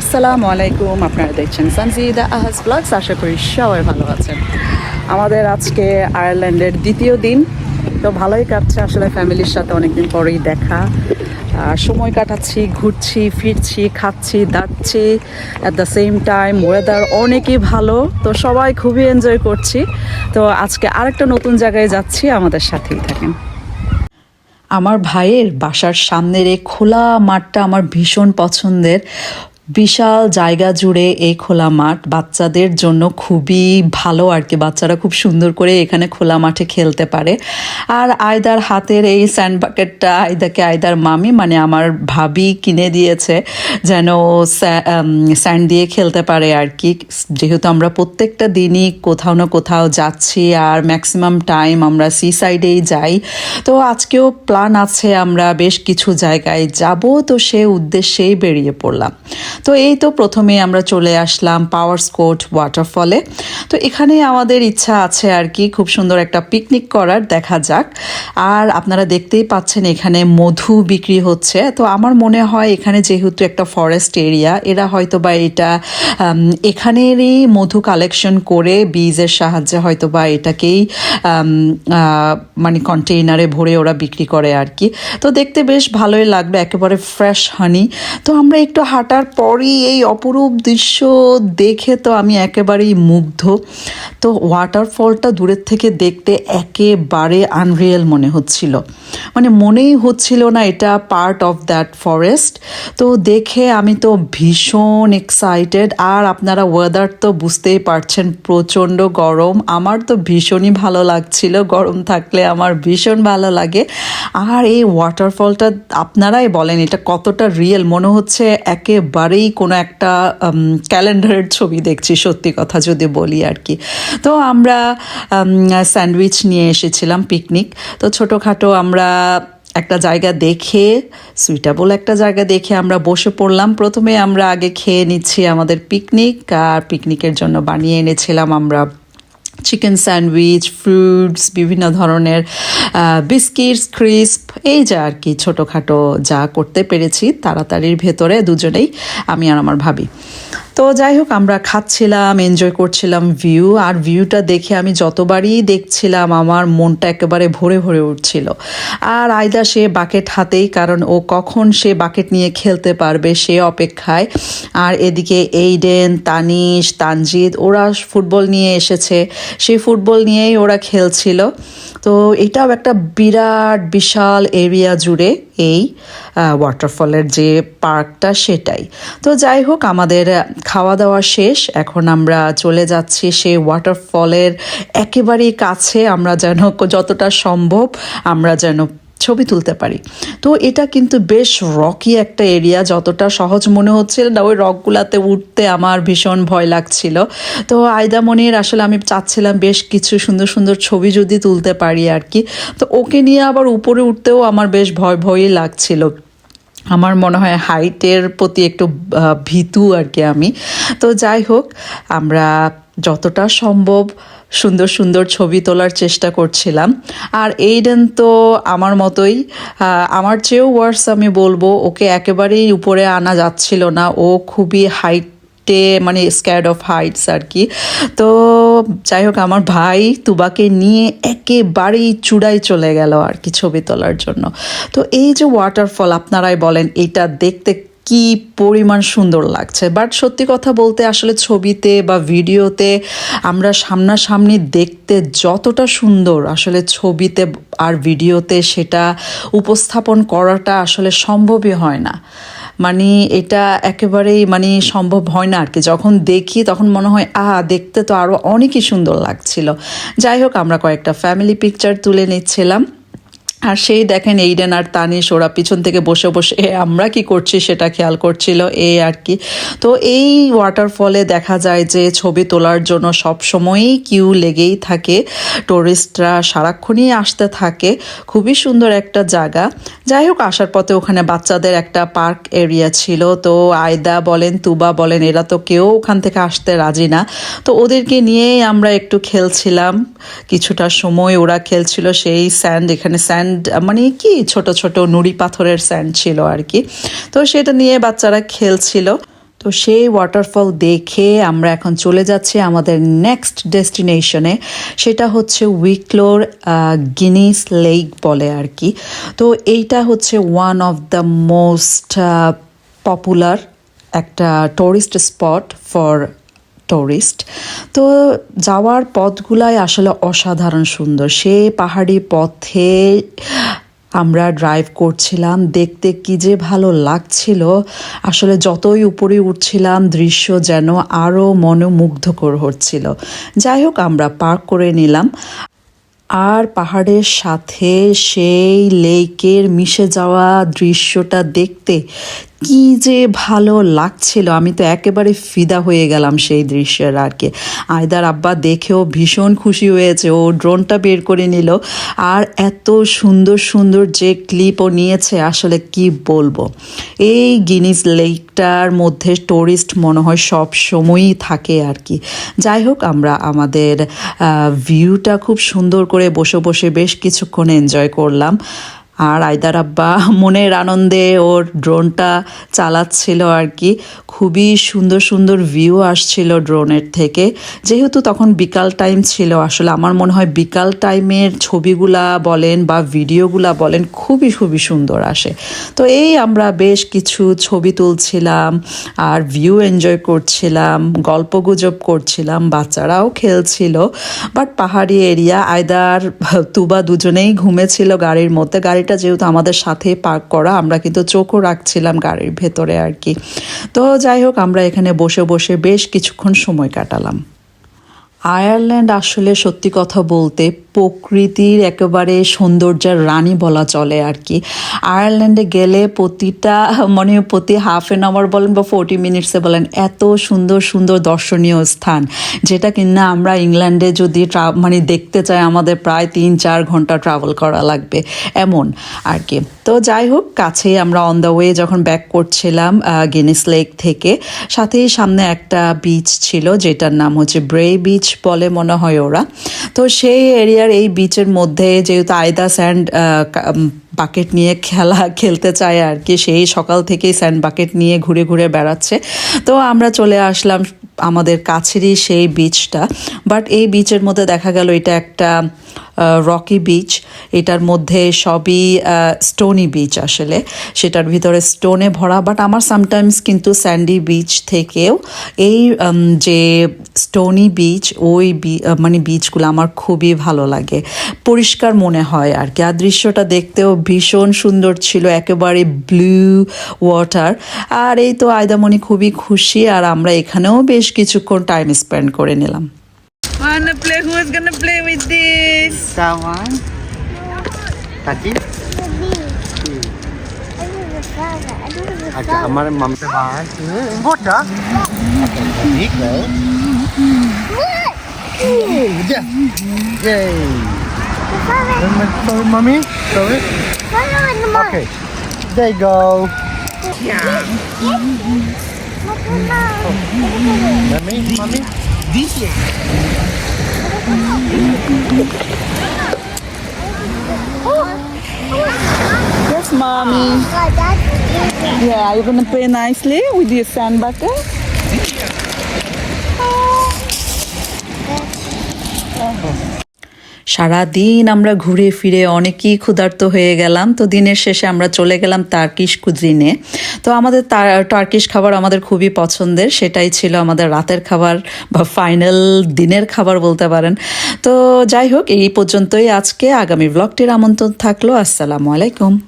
আসসালামু আলাইকুম, আপনারা দেখছেন সানজিদা আহাজ ব্লগস। আশা করি সবাই ভালো আছেন। আমাদের আজকে আয়ারল্যান্ডের দ্বিতীয় দিন। তো ভালোই কাটছে আসলে ফ্যামিলির সাথে অনেকদিন পরেই দেখা। সময় কাটাচ্ছি, ঘুরছি, ফিরছি, খাচ্ছি, দাচ্ছি। At the same time weather অনেকই ভালো। তো সবাই খুবই এনজয় করছি। তো আজকে আরেকটা নতুন জায়গায় যাচ্ছি, আমাদের সাথেই থাকেন। আমার ভাইয়ের বাসার সামনের এই খোলা মাঠটা আমার ভীষণ পছন্দের। বিশাল জায়গা জুড়ে এই খোলা মাঠ। বাচ্চাদের জন্য খুবই ভালো আর কি। বাচ্চারা খুব সুন্দর করে এখানে খোলা মাঠে খেলতে পারে। আর আয়দার হাতের এই স্যান্ড বাকেটটা আয়দাকে আয়দার মামি মানে আমার ভাবি কিনে দিয়েছে যেন স্যান্ড দিয়ে খেলতে পারে আর কি। যেহেতু আমরা প্রত্যেকটা দিনই কোথাও না কোথাও যাচ্ছি আর ম্যাক্সিমাম টাইম আমরা সি সাইডেই যাই। তো আজকেও প্ল্যান আছে আমরা বেশ কিছু জায়গায় যাব। তো সে উদ্দেশ্যেই বেরিয়ে পড়লাম। তো এই তো প্রথমে আমরা চলে আসলাম পাওয়ার স্কোট ওয়াটারফলে তো এখানে আমাদের ইচ্ছা আছে আর কি, খুব সুন্দর একটা পিকনিক করার, দেখা যাক। আর আপনারা দেখতেই পাচ্ছেন এখানে মধু বিক্রি হচ্ছে। তো আমার মনে হয় এখানে যেহেতু একটা ফরেস্ট এরিয়া এরা হয়তো বা এটা এখানেরই মধু কালেকশন করে বীজের সাহায্যে হয়তো বা এটাকেই মানে কন্টেইনারে ভরে ওরা বিক্রি করে আর কি। তো দেখতে বেশ ভালোই লাগল, একেবারে ফ্রেশ হানি তো আমরা একটু হাঁটার পরই এই অপরূপ দৃশ্য দেখে তো আমি একেবারেই মুগ্ধ। তো ওয়াটারফলটা দূরের থেকে দেখতে একেবারে আনরিয়েল মনে হচ্ছিল। মানে মনেই হচ্ছিল না এটা পার্ট অফ দ্যাট ফরেস্ট তো দেখে আমি তো ভীষণ এক্সাইটেড আর আপনারা ওয়েদার তো বুঝতেই পারছেন, প্রচণ্ড গরম। আমার তো ভীষণই ভালো লাগছিল, গরম থাকলে আমার ভীষণ ভালো লাগে। আর এই ওয়াটারফলটা আপনারাই বলেন, এটা কতটা রিয়েল মনে হচ্ছে একেবারেই কোনো একটা ক্যালেন্ডারের ছবি দেখছি, সত্যি কথা যদি বলি আর কি। তো আমরা স্যান্ডউইচ নিয়ে এসেছিলাম পিকনিক। তো ছোটোখাটো আমরা একটা জায়গা দেখে সুইটেবল একটা জায়গা দেখে আমরা বসে পড়লাম। প্রথমে আমরা আগে খেয়ে নিচ্ছি আমাদের পিকনিক আর পিকনিকের জন্য বানিয়ে এনেছিলাম আমরা চিকেন স্যান্ডউইচ ফ্রুটস বিভিন্ন ধরনের বিস্কিটস ক্রিস্প এই যা আর কি ছোটোখাটো যা করতে পেরেছি তাড়াতাড়ির ভেতরে দুজনেই, আমি আর আমার ভাবি। তো যাই হোক, আমরা খাচ্ছিলাম এনজয় করছিলাম ভিউ আর ভিউটা দেখে আমি যতবারই দেখছিলাম, আমার মনটা একেবারে ভরে ভরে উঠছিল। আর আয়দা সে বাকেট হাতেই, কারণ ও কখন সে বাকেট নিয়ে খেলতে পারবে সে অপেক্ষায়। আর এদিকে এইডেন তানিশ তানজিদ ওরা ফুটবল নিয়ে এসেছে। সেই ফুটবল নিয়েই ওরা খেলছিল। তো এটাও একটা বিরাট, বিশাল এরিয়া জুড়ে এই ওয়াটারফলের যে পার্কটা সেটাই। তো যাই হোক, আমাদের খাওয়া দাওয়া শেষ। এখন আমরা চলে যাচ্ছি সেই ওয়াটারফলের একেবারেই কাছে। আমরা যেন যতটা সম্ভব আমরা যেন ছবি তুলতে পারি। তো এটা কিন্তু বেশ রকি একটা এরিয়া যতটা সহজ মনে হচ্ছিল না, ওই রকগুলাতে উঠতে আমার ভীষণ ভয় লাগছিল। তো আয়দামনির আসলে আমি চাচ্ছিলাম বেশ কিছু সুন্দর সুন্দর ছবি যদি তুলতে পারি আর কি। তো ওকে নিয়ে আবার উপরে উঠতেও আমার বেশ ভয় ভয়ই লাগছিল। আমার মনে হয় হাইটের প্রতি একটু ভীতু আর কি আমি। তো যাই হোক, আমরা যতটা সম্ভব সুন্দর সুন্দর ছবি তোলার চেষ্টা করছিলাম। আর এইডেন তো আমার মতোই আমার চেয়েও ওয়ার্স আমি বলব, ওকে একেবারেই উপরে আনা যাচ্ছিল না। ও খুবই হাইট হাইটে মানে স্ক্যাড অফ হাইটস আর কি। তো যাই হোক, আমার ভাই তুবাকে নিয়ে একেবারেই চূড়ায় চলে গেল আর কি ছবি তোলার জন্য। তো এই যে ওয়াটারফল আপনারাই বলেন, এটা দেখতে কি পরিমাণ সুন্দর লাগছে। বাট সত্যি কথা বলতে আসলে ছবিতে বা ভিডিওতে আমরা সামনাসামনি দেখতে যতটা সুন্দর আসলে ছবিতে আর ভিডিওতে সেটা উপস্থাপন করাটা আসলে সম্ভবই হয় না। মানে এটা একেবারেই মানে সম্ভব হয় না আর কি যখন দেখি তখন মনে হয়, আহা, দেখতে তো আরও অনেকই সুন্দর লাগছিল। যাই হোক, আমরা কয়েকটা ফ্যামিলি পিকচার তুলে নিচ্ছিলাম। আর সেই দেখেন এইডেন আর তানিশ, ওরা পিছন থেকে বসে বসে আমরা কি করছি? সেটা খেয়াল করছিল এই আর কি। তো এই ওয়াটারফলে দেখা যায় যে ছবি তোলার জন্য সব সময়ই কিউ লেগেই থাকে। টুরিস্টরা সারাক্ষণই আসতে থাকে। খুবই সুন্দর একটা জায়গা। যাই হোক, আসার পথে ওখানে বাচ্চাদের একটা পার্ক এরিয়া ছিল। তো আয়দা বলেন, তুবা বলেন, এরা তো কেউ ওখান থেকে আসতে রাজি না। তো ওদেরকে নিয়েই আমরা একটু খেলছিলাম। কিছুটা সময় ওরা খেলছিল সেই স্যান্ড এখানে স্যান্ড স্যান্ড মানে কি ছোট ছোট নুড়ি পাথরের স্যান্ড ছিল আর কি। তো সেটা নিয়ে বাচ্চারা খেলছিল। তো সেই ওয়াটারফল দেখে আমরা এখন চলে যাচ্ছি আমাদের নেক্সট ডেস্টিনেশনে সেটা হচ্ছে উইকলোর গিনিস লেক বলে আর কি। তো এইটা হচ্ছে one of the most popular একটা টুরিস্ট স্পট ফর টুরিস্ট তো যাওয়ার পথগুলাই আসলে অসাধারণ সুন্দর। সে পাহাড়ি পথে আমরা ড্রাইভ করছিলাম, দেখতে কি যে ভালো লাগছিল। আসলে যতই উপরে উঠছিলাম, দৃশ্য যেন আরও মনোমুগ্ধকর হচ্ছিল। যাই হোক, আমরা পার্ক করে নিলাম। আর পাহাড়ের সাথে সেই লেকের মিশে যাওয়া দৃশ্যটা দেখতে কি যে ভালো লাগছিল। আমি তো একেবারে ফিদা হয়ে গেলাম সেই দৃশ্যের আর কি। আয়দার আব্বা দেখেও ভীষণ খুশি হয়েছে। ও ড্রোনটা বের করে নিল। আর এত সুন্দর সুন্দর যে ক্লিপ ও নিয়েছে, আসলে কি বলব? এই গিনিস লেকটার মধ্যে টুরিস্ট মনে হয় সব সময়ই থাকে আর কি। যাই হোক, আমরা আমাদের ভিউটা খুব সুন্দর করে বসে বসে বেশ কিছুক্ষণ এনজয় করলাম। আর আয়দার আব্বা মনের আনন্দে ওর ড্রোনটা চালাচ্ছিল আর কি। খুবই সুন্দর সুন্দর ভিউ আসছিল ড্রোনের থেকে। যেহেতু তখন বিকাল টাইম ছিল, আসলে আমার মনে হয় বিকাল টাইমের ছবিগুলা বলেন বা ভিডিওগুলা বলেন খুবই খুবই সুন্দর আসে। তো এই আমরা বেশ কিছু ছবি তুলছিলাম আর ভিউ এনজয় করছিলাম, গল্প গুজব করছিলাম, বাচ্চারাও খেলছিল। বাট পাহাড়ি এরিয়া আয়দার, তুবা দুজনেই ঘুমেছিল গাড়ির মধ্যে। গাড়িটা যেহেতু আমাদের সাথে পার্ক করা, আমরা কিন্তু চোখও রাখছিলাম গাড়ির ভেতরে আর কি। তো যাই হোক, আমরা এখানে বসে বসে বেশ কিছুক্ষণ সময় কাটালাম। আয়ারল্যান্ড আসলে সত্যি কথা বলতে প্রকৃতির একেবারে সৌন্দর্যের রানী বলা চলে আর কি। আয়ারল্যান্ডে গেলে প্রতিটা মানে প্রতি হাফ এন আওয়ার বলেন বা ফোরটি মিনিটসে বলেন, এত সুন্দর সুন্দর দর্শনীয় স্থান। যেটা কিনা আমরা ইংল্যান্ডে যদি মানে দেখতে চাই, আমাদের প্রায় তিন, চার ঘণ্টা ট্রাভেল করা লাগবে। এমন আর কি। তো যাই হোক, কাছেই আমরা অন দ্য ওয়ে যখন ব্যাক করছিলাম গিনিস লেক থেকে, সাথেই সামনে একটা বিচ ছিল, যেটার নাম হচ্ছে ব্রে বিচ বলে মনে হয় ওরা। তো সেই এরিয়ার এই বিচের মধ্যে যেহেতু আয়দা স্যান্ড বাকেট নিয়ে খেলা, খেলতে চায় আর কি, সেই সকাল থেকেই স্যান্ড বাকেট নিয়ে ঘুরে ঘুরে বেড়াচ্ছে। তো আমরা চলে আসলাম আমাদের কাছেরই সেই বিচটা বাট এই বিচের মধ্যে দেখা গেল এটা একটা রকি বিচ, এটার মধ্যে সবই স্টোনি বিচ আসলে। সেটার ভিতরে স্টোনে ভরা বাট আমার সামটাইমস কিন্তু স্যান্ডি বিচ থেকেও এই যে স্টোনি বিচ, ওই মানে বিচগুলো আমার খুবই ভালো লাগে। পরিষ্কার মনে হয় আর কি। আর দৃশ্যটা দেখতেও ভীষণ সুন্দর ছিল, একেবারে ব্লু ওয়াটার আর এই তো আয়দামণি খুবই খুশি, আর আমরা এখানেও বেশ কিছুক্ষণ টাইম স্পেন্ড করে নিলাম। Wanna play? Who is gonna play with this? Someone. Tati? अच्छा हमारे मम से बाहर बहुत ना ठीक है Yeah. Yay. Sorry, mommy. Sorry. Okay. There you go. Mommy, mommy. this way. Yes, mommy. Yeah, you're gonna play nicely with your sand bucket. সারাদিন আমরা ঘুরে ফিরে অনেকেই ক্ষুধার্ত হয়ে গেলাম। তো দিনের শেষে আমরা চলে গেলাম টার্কিশ কুজিনে তো আমাদের টার্কিশ খাবার আমাদের খুবই পছন্দের। সেটাই ছিল আমাদের রাতের খাবার বা ফাইনাল দিনের খাবার বলতে পারেন। তো যাই হোক, এই পর্যন্তই আজকে। আগামী ব্লগটির আমন্ত্রণ থাকল। আসসালামু আলাইকুম।